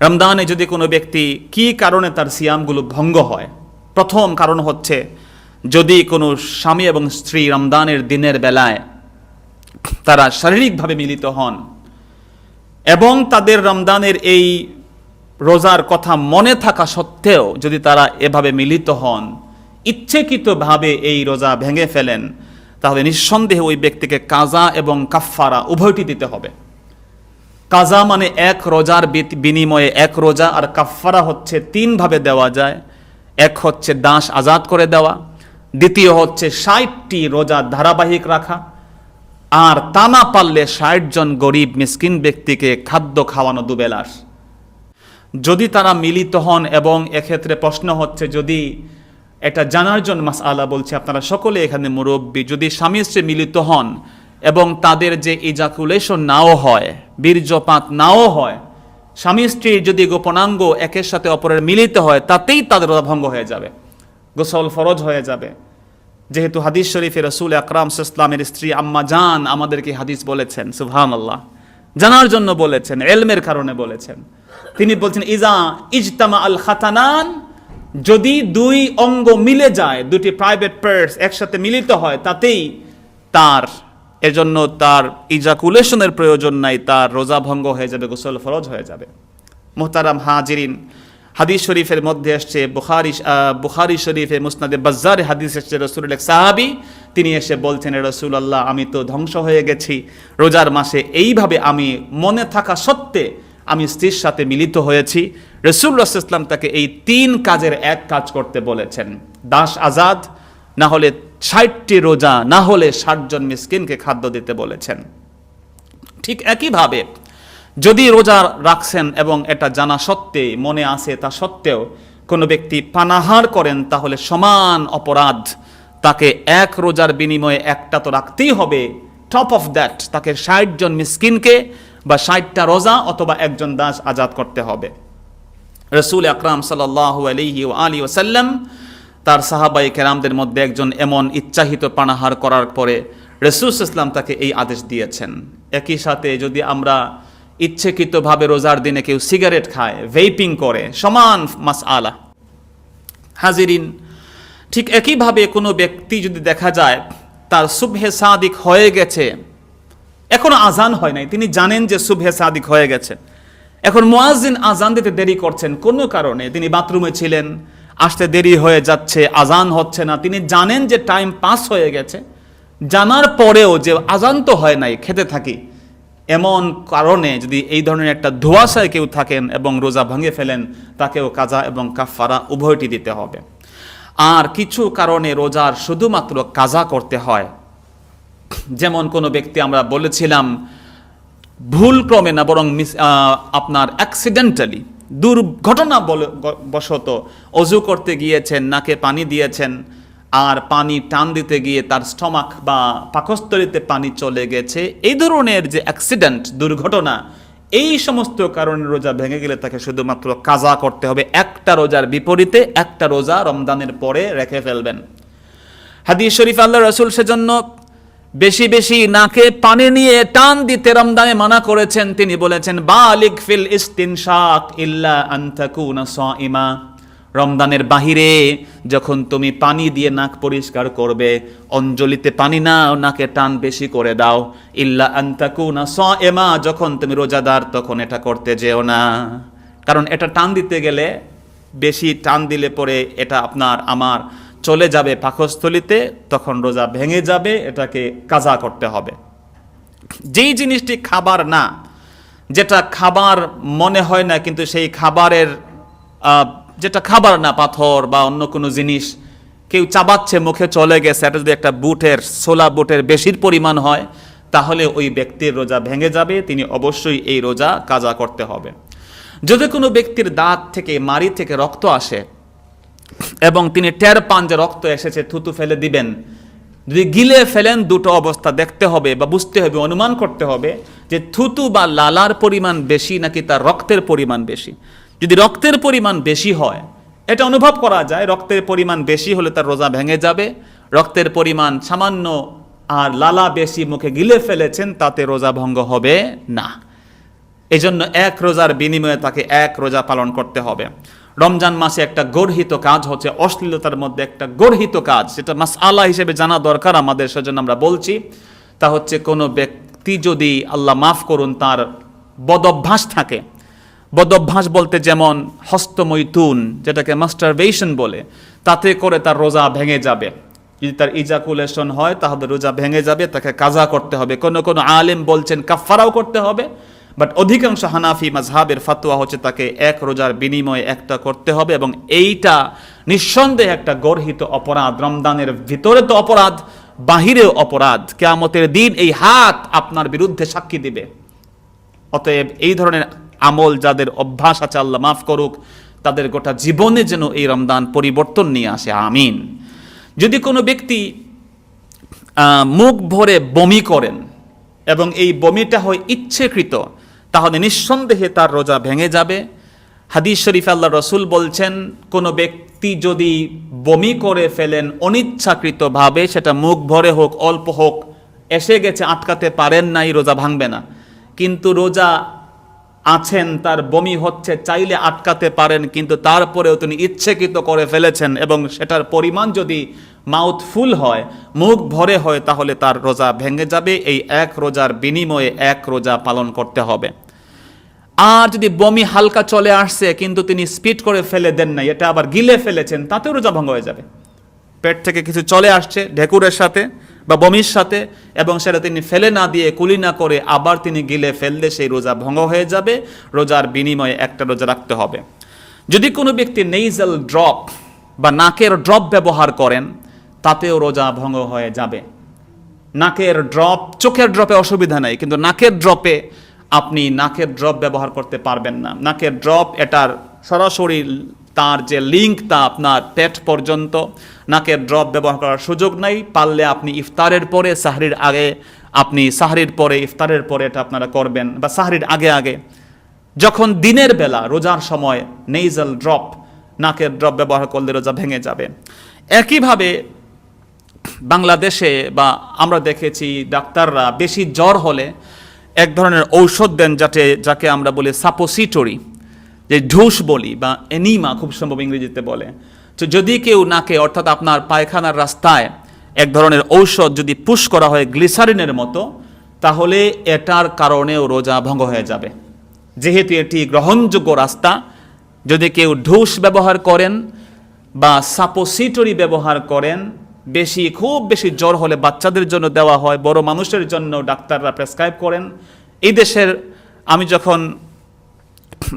রমদানে যদি কোনো ব্যক্তি কি কারণে তার সিয়ামগুলো ভঙ্গ হয়? প্রথম কারণ হচ্ছে, যদি কোনো স্বামী এবং স্ত্রী রমদানের দিনের বেলায় তারা শারীরিকভাবে মিলিত হন এবং তাদের রমদানের এই রোজার কথা মনে থাকা সত্ত্বেও যদি তারা এভাবে মিলিত হন, ইচ্ছেকৃতভাবে এই রোজা ভেঙে ফেলেন, তাহলে নিঃসন্দেহে ওই ব্যক্তিকে কাজা এবং কাফফারা উভয়টি দিতে হবে। কাজা মানে এক রোজার বিনিময়ে এক রোজা, আর কাফফারা হচ্ছে তিনভাবে দেওয়া যায়। এক হচ্ছে দাস আজাদ করে দেওয়া, দ্বিতীয় হচ্ছে ষাটটি রোজা ধারাবাহিক রাখা, আর তা না পারলে ষাট জন গরিব মিসকিন ব্যক্তিকে খাদ্য খাওয়ানো দুবেলাস যদি তারা মিলিত হন, এবং এক্ষেত্রে প্রশ্ন হচ্ছে যদি এটা জানার জন্য মাস আলা বলছে, আপনারা সকলে এখানে মুরব্বী, যদি স্বামী স্ত্রী মিলিত হন এবং তাদের যে ইজাকুলেশন নাও হয়, বীর্যপাত নাও হয়, স্বামী স্ত্রীর যদি গোপনাঙ্গ একের সাথে অপরের মিলিত হয়, তাতেই তাদের রোজা ভঙ্গ হয়ে যাবে, গোসল ফরজ হয়ে যাবে। যেহেতু হাদিস শরীফে রসুল আকরাম ইসলামের স্ত্রী আম্মা জান আমাদেরকে হাদিস বলেছেন সুবহান আল্লাহ জানার জন্য বলেছেন, এলমের কারণে বলেছেন। তিনি বলছেন, ইজা ইজতামা আল খাতানান যদি দুই অঙ্গ মিলে যায়, দুটি প্রাইভেট পার্টস একসাথে মিলিত হয়, তাতেই তার এজন্য তার ইজাকুলেশনের প্রয়োজন নাই, তার রোজা ভঙ্গ হয়ে যাবে, গোসল ফরজ হয়ে যাবে। মোহতারাম হাজিরিন, হাদিস শরীফের মধ্যে আসছে, বুখারি বুখারি শরীফে মুসনাদে বাজ্জারে হাদিস এসছে রসুল এক সাহাবি, তিনি এসে বলছেন রসুল আল্লাহ আমি তো ধ্বংস হয়ে গেছি। রোজার মাসে এইভাবে আমি মনে থাকা সত্ত্বে আমি স্ত্রীর সাথে মিলিত হয়েছি। রসুল ইসলাম তাকে এই তিন কাজের এক কাজ করতে বলেছেন। দাস আজাদ, না হলে ষাটটি রোজা না হলে ষাটজন মিসকিনকে খাদ্য দিতে বলেছেন। ঠিক একইভাবে যদি রোজা রাখছেন এবং এটা জানা সত্ত্বে মনে আসে তা সত্ত্বেও কোনো ব্যক্তি পানাহার করেন, তাহলে সমান অপরাধ। তাকে এক রোজার বিনিময়ে একটা তো রাখতেই হবে। টপ অফ দ্যাট তাকে ষাট জন মিসকিনকে বা ষাটটা রোজা অথবা একজন দাস আজাদ করতে হবে। রসুল আকরাম সাল্লাহু আলী ওসাল্লাম তার সাহাবাই কেরামদের মধ্যে একজন এমন ইচ্ছাহিত পানাহার করার পরে রসুল ইসলাম তাকে এই আদেশ দিয়েছেন। একই সাথে যদি আমরা ইচ্ছাকৃতভাবে রোজার দিনে কেউ সিগারেট খায় ভেইপিং করে, সমান মাস আলা হাজিরিন, ঠিক একইভাবে কোনো ব্যক্তি যদি দেখা যায় তার সুবহে সাদিক হয়ে গেছে, এখনও আজান হয় নাই, তিনি জানেন যে সুবহে সাদিক হয়ে গেছে। এখন মুয়াজ্জিন আজান দিতে দেরি করছেন, কোনো কারণে তিনি বাথরুমে ছিলেন আসতে দেরি হয়ে যাচ্ছে, আজান হচ্ছে না। তিনি জানেন যে টাইম পাস হয়ে গেছে। জানার পরেও যে আজান তো হয় নাই, খেতে থাকি। এমন কারণে যদি এই ধরনের একটা ধোয়াশায় কেউ থাকেন এবং রোজা ভাঙে ফেলেন, তাকেও কাজা এবং কাফারা উভয়টি দিতে হবে। আর কিছু কারণে রোজার শুধুমাত্র কাজা করতে হয়। যেমন কোনো ব্যক্তি আমরা বলেছিলাম ভুল ক্রমে না, বরং আপনার অ্যাক্সিডেন্টালি দুর্ঘটনা বশত অজু করতে গিয়েছেন, নাকে পানি দিয়েছেন, আর পানি টান দিতে গিয়ে তার স্টমাক বা পাকস্থলিতে পানি চলে গেছে। এই ধরনের যে অ্যাক্সিডেন্ট দুর্ঘটনা, এই সমস্ত কারণে রোজা ভেঙে গেলে তাকে শুধুমাত্র কাজা করতে হবে। একটা রোজার বিপরীতে একটা রোজা রমদানের পরে রেখে ফেলবেন। হাদিস শরীফ আল্লাহ রসুল সেজন্য বেশি বেশি নাকে পানি নিয়ে টান দিতে রমদানে মানা করেছেন। তিনি বলেছেন, বালিক ফিল ইস্তিনশাক ইল্লা আনতাকুনা সাইমা রমদানের বাহিরে যখন তুমি পানি দিয়ে নাক পরিষ্কার করবে, অঞ্জলিতে পানি নাও, নাকে টান বেশি করে দাও। ইল্লা আনতাকুনা সাইমা যখন তুমি রোজাদার, তখন এটা করতে যেও না। কারণ এটা টান দিতে গেলে বেশি টান দিলে পরে এটা আপনার, আমার চলে যাবে পাকস্থলিতে, তখন রোজা ভেঙে যাবে, এটাকে কাজা করতে হবে। যেই জিনিসটি খাবার না, যেটা খাবার মনে হয় না, কিন্তু সেই খাবারের যেটা খাবার না, পাথর বা অন্য কোনো জিনিস, কেউ চাবাচ্ছে মুখে চলে গেছে, এটা যদি একটা বুটের সোলা বুটের বেশির পরিমাণ হয়, তাহলে ওই ব্যক্তির রোজা ভেঙে যাবে, তিনি অবশ্যই এই রোজা কাজা করতে হবে। যদি কোনো ব্যক্তির দাঁত থেকে, মাড়ি থেকে রক্ত আসে এবং তিনি টের পান যে রক্ত এসেছে, থুতু ফেলে দিবেন। যদি গিলে ফেলেন, দুটো অবস্থা দেখতে হবে বা বুঝতে হবে, অনুমান করতে হবে যে থুতু বা লালার পরিমাণ বেশি নাকি তার রক্তের পরিমাণ বেশি। যদি রক্তের পরিমাণ বেশি হয়, এটা অনুভব করা যায়, রক্তের পরিমাণ বেশি হলে তার রোজা ভেঙে যাবে। রক্তের পরিমাণ সামান্য আর লালা বেশি মুখে গিলে ফেলেছেন, তাতে রোজা ভঙ্গ হবে না। এই জন্য এক রোজার বিনিময়ে তাকে এক রোজা পালন করতে হবে। রমজান মাসে একটা গর্হিত কাজ হচ্ছে অশ্লীলতার মধ্যে একটা গর্হিত কাজ। যেটা মাস আল্লাহ হিসেবে জানা দরকার আমাদের, সেজন্য আমরা বলছি, তা হচ্ছে কোনো ব্যক্তি যদি আল্লাহ মাফ করুন, তার বদভ্যাস থাকে। বদভ্যাস বলতে যেমন হস্তমৈথুন, যেটাকে মাস্টারবেশন বলে, তাতে করে তার রোজা ভেঙে যাবে। যদি তার ইজাকুলেশন হয়, তাহলে রোজা ভেঙে যাবে, তাকে কাজা করতে হবে। কোনো কোনো আলেম বলছেন কাফারাও করতে হবে। বাট অধিকাংশ হানাফি মাজহাবের ফাতোয়া হচ্ছে তাকে এক রোজার বিনিময়ে একটা করতে হবে এবং এইটা নিঃসন্দেহে একটা গর্হিত অপরাধ। রমদানের ভিতরে তো অপরাধ, বাহিরেও অপরাধ। কেয়ামতের দিন এই হাত আপনার বিরুদ্ধে সাক্ষী দিবে। অতএব এই ধরনের আমল যাদের অভ্যাস আছে, আল্লাহ মাফ করুক, তাদের গোটা জীবনে যেন এই রমদান পরিবর্তন নিয়ে আসে। আমিন। যদি কোনো ব্যক্তি মুখ ভরে বমি করেন এবং এই বমিটা হয় ইচ্ছেকৃত তাহলে নিঃসন্দেহে তার রোজা ভেঙে যাবে। হাদিস শরীফ আল্লাহ রসুল বলছেন, কোনো ব্যক্তি যদি বমি করে ফেলেন অনিচ্ছাকৃতভাবে, সেটা মুখ ভরে হোক, অল্প হোক, এসে গেছে, আটকাতে পারেন নাই, রোজা ভাঙবে না। কিন্তু রোজা আছেন, তার বমি হচ্ছে, চাইলে আটকাতে পারেন, কিন্তু তারপরেও তিনি ইচ্ছেকৃত করে ফেলেছেন এবং সেটার পরিমাণ যদি মাউথ ফুল হয়, মুখ ভরে হয়, তাহলে তার রোজা ভেঙে যাবে। এই এক রোজার বিনিময়ে এক রোজা পালন করতে হবে। আর যদি বমি হালকা চলে আসছে, কিন্তু তিনি স্পিড করে ফেলে দেন নাই, এটা আবার গিলে ফেলেছেন, তাতেও রোজা ভঙ্গ হয়ে যাবে। পেট থেকে কিছু চলে আসছে, ঢেকুরের সাথে বা বমির সাথে, এবং সেটা তিনি ফেলে না দিয়ে কুলি না করে আবার তিনি গিলে ফেললে সেই রোজা ভঙ্গ হয়ে যাবে। রোজার বিনিময়ে একটা রোজা রাখতে হবে। যদি কোনো ব্যক্তি নেইজাল ড্রপ বা নাকের ড্রপ ব্যবহার করেন তাতেও রোজা ভঙ্গ হয়ে যাবে। নাকের ড্রপ চোখের ড্রপে অসুবিধা নেই, কিন্তু নাকের ড্রপে আপনি নাকের ড্রপ ব্যবহার করতে পারবেন না। নাকের ড্রপ এটার সরাসরি তার যে লিঙ্ক তা আপনার পেট পর্যন্ত, নাকের ড্রপ ব্যবহার করার সুযোগ নাই, পারলে আপনি ইফতারের পরে, সাহরির আগে, আপনি সাহরির পরে, ইফতারের পরে এটা আপনারা করবেন, বা সাহরির আগে আগে। যখন দিনের বেলা, রোজার সময় নেইজাল ড্রপ নাকের ড্রপ ব্যবহার করলে রোজা ভেঙে যাবে। একইভাবে বাংলাদেশে বা আমরা দেখেছি ডাক্তাররা বেশি জ্বর হলে এক ধরনের ঔষধ দেন যাতে, যাকে আমরা বলি সাপোসিটরি, যে ঢুস বলি বা এনিমা খুব সম্ভব ইংরেজিতে বলে। তো যদি কেউ নাকে, অর্থাৎ আপনার পায়খানার রাস্তায় এক ধরনের ঔষধ যদি পুশ করা হয় গ্লিসারিনের মতো, তাহলে এটার কারণেও রোজা ভঙ্গ হয়ে যাবে। যেহেতু এটি গ্রহণযোগ্য রাস্তা, যদি কেউ ঢুস ব্যবহার করেন বা সাপোসিটরি ব্যবহার করেন বেশি, খুব বেশি জ্বর হলে বাচ্চাদের জন্য দেওয়া হয়, বড় মানুষের জন্য ডাক্তাররা প্রেসক্রাইব করেন। এই দেশের আমি যখন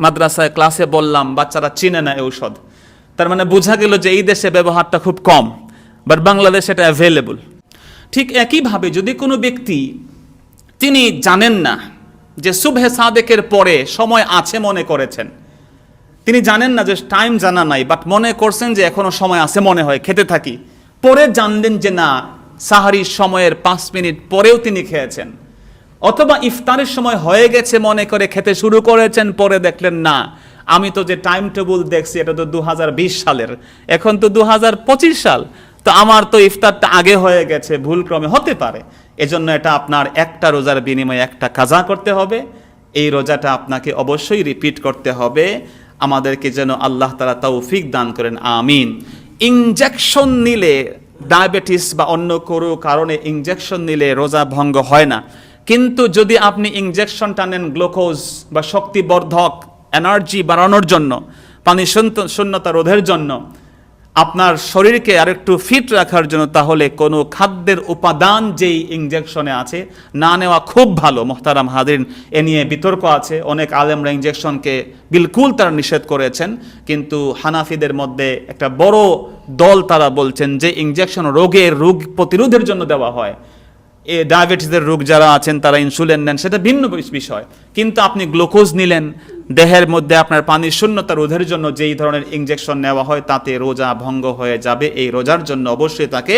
মাদ্রাসায় ক্লাসে বললাম, বাচ্চারা চিনে না ঔষধ। তার মানে বোঝা গেল যে এই দেশে ব্যবহারটা খুব কম বাট বাংলাদেশে এটা অ্যাভেলেবল ঠিক একইভাবে যদি কোনো ব্যক্তি, তিনি জানেন না যে শুভে সাদেকের পরে সময় আছে মনে করেছেন, তিনি জানেন না যে টাইম জানা নাই বাট মনে করছেন যে এখনও সময় আছে মনে হয়, খেতে থাকি। পরে জানলেন যে না সাহারির সময়ের পাঁচ মিনিট পরেও তিনি খেয়েছেন। অথবা ইফতারের সময় হয়ে গেছে মনে করে খেতে শুরু করেছেন, পরে দেখলেন না। আমি তো যে টাইম টেবিল দেখছি, এটা তো দু হাজার বিশ সালের। এখন তো দু হাজার পঁচিশ সাল। তো আমার তো ইফতারটা আগে হয়ে গেছে, ভুলক্রমে হতে পারে। এজন্য এটা আপনার একটা রোজার বিনিময়ে একটা কাজা করতে হবে। এই রোজাটা আপনাকে অবশ্যই রিপিট করতে হবে। আমাদেরকে যেন আল্লাহ তালা তৌফিক দান করেন, আমিন। ইনজেকশন নিলে ডায়াবেটিস বা অন্য কোনো কারণে ইঞ্জেকশন নিলে রোজা ভঙ্গ হয় না। কিন্তু যদি আপনি ইঞ্জেকশন টানেন গ্লুকোজ বা শক্তিবর্ধক এনার্জি বাড়ানোর জন্য, পানি শূন্য- শূন্যতা রোধের জন্য আপনার শরীরকে আরেকটু ফিট রাখার জন্য তাহলে কোনো খাদ্যের উপাদান যেই ইঞ্জেকশনে আছে, না নেওয়া খুব ভালো। মোহতারাম হাদিন এ নিয়ে বিতর্ক আছে। অনেক আলেমরা ইঞ্জেকশনকে বিলকুল তারা নিষেধ করেছেন। কিন্তু হানাফিদের মধ্যে একটা বড় দল তারা বলছেন যে ইঞ্জেকশন রোগের রোগ প্রতিরোধের জন্য দেওয়া হয়। এ ডায়াবেটিসের রোগ যারা আছেন, তারা ইনসুলিন নেন, সেটা ভিন্ন বিষয়। কিন্তু আপনি গ্লুকোজ নিলেন দেহের মধ্যে আপনার পানির শূন্যতা রোধের জন্য যেই ধরনের ইঞ্জেকশন নেওয়া হয়, তাতে রোজা ভঙ্গ হয়ে যাবে। এই রোজার জন্য অবশ্যই তাকে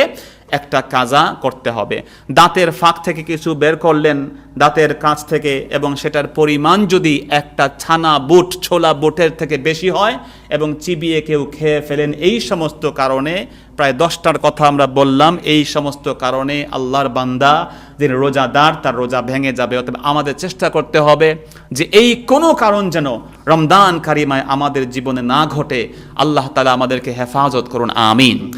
একটা কাজা করতে হবে। দাঁতের ফাঁক থেকে কিছু বের করলেন, দাঁতের কাছ থেকে, এবং সেটার পরিমাণ যদি একটা ছানা বুট, ছোলা বুটের থেকে বেশি হয়, এবং চিবিয়ে কেউ খেয়ে ফেলেন এই সমস্ত কারণে, প্রায় দশটার কথা আমরা বললাম, এই সমস্ত কারণে আল্লাহর বান্দা যিনি রোজাদার, তার রোজা ভেঙে যাবে। অতএব আমাদের চেষ্টা করতে হবে যে এই কোনো কারণ যেন রমদান কারিমায় আমাদের জীবনে না ঘটে। আল্লাহ তালা আমাদেরকে হেফাজত করুন, আমিন।